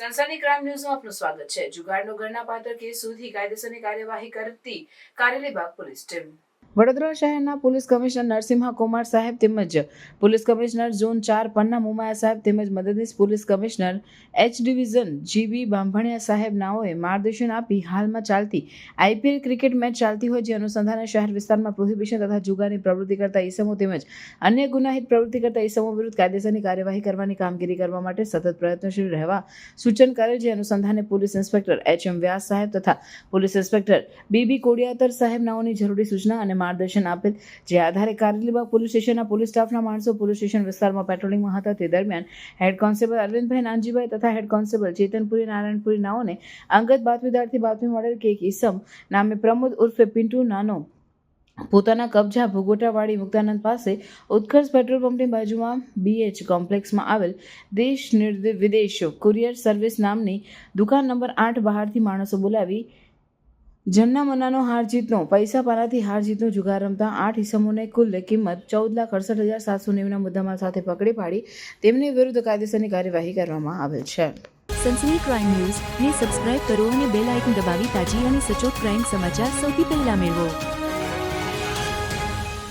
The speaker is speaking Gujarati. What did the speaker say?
સનસની ક્રાઇમ ન્યૂઝમાં આપનું સ્વાગત છે. જુગાડનો ગણના પાત્ર કેસ સુધી કાયદેસરની કાર્યવાહી કરતી કારેલીબાગ પોલીસ ટીમ. વડોદરા શહેરના પોલીસ કમિશનર નરસિંહા કુમાર સાહેબ તેમજ પોલીસ કમિશનર ઝોન ચાર પન્ના મુમાયા સાહેબ તેમજ મદદનીશ police commissioner H division GB Bambhaniya સાહેબ નાઓએ માર્ગદર્શન આપી હાલમાં ચાલતી આઈપીએલ ક્રિકેટ મેચ ચાલતી હોય જે અનુસંધાને શહેર વિસ્તારમાં પ્રોહિબિશન તથા જુગારની પ્રવૃત્તિ કરતા ઈસમો તેમજ અન્ય ગુનાહિત પ્રવૃત્તિ કરતા ઈસમો વિરુદ્ધ કાયદેસરની કાર્યવાહી કરવાની કામગીરી કરવા માટે સતત પ્રયત્નશીલ રહેવા સૂચન કરે જે અનુસંધાને police inspector H M Vyas સાહેબ તથા પોલીસ ઇન્સ્પેક્ટર બીબી કોડિયાતર સાહેબ નાઓની જરૂરી સૂચના અને માર્ગદર્શન આપેલ, જે આધારે કારેલીબાગ પોલીસ સ્ટેશનના પોલીસ સ્ટાફના માણસો પોલીસ સ્ટેશન વિસ્તારમાં પેટ્રોલિંગમાં હતા. તે દરમિયાન હેડ કોન્સ્ટેબલ અરવિંદભાઈ નાનજીભાઈ તથા હેડ કોન્સ્ટેબલ ચેતનપુરી નારાયણપુરી નાઓને અંગત બાતમીદારથી બાતમી મળેલ કે એક ઈસમ નામે પ્રમોદ ઉર્ફે પિન્ટુ નાનો પોતાના કબજા ભોગોટાવાળી મુક્તાનંદ પાસે ઉત્કર્ષ પેટ્રોલ પંપની બાજુમાં બીએચ કોમ્પ્લેક્સમાં આવેલ દેશ નિર્દેશ વિદેશ કુરિયર સર્વિસ નામની દુકાન નંબર આઠ બહારથી માણસો બોલાવી જન્ના મનાનો હાર જીતનો, પૈસા પાનાથી હાર જીતનો જુગાર રમતા આઠ ઇસમોને કુલ કિંમત ચૌદ લાખ અડસઠ હજાર સાતસો નેવુંના મુદ્દામાલ સાથે પકડી પાડી. તેમની વિરુદ્ધ કાયદેસરની કાર્યવાહી કરવામાં આવેલ છે. સનસની ક્રાઇમ ન્યૂઝ ને સબસ્ક્રાઇબ કરો અને બેલ આઇકન દબાવી તાજી અને સચોટ ક્રાઇમ સમાચાર સૌથી પહેલા મેળવો.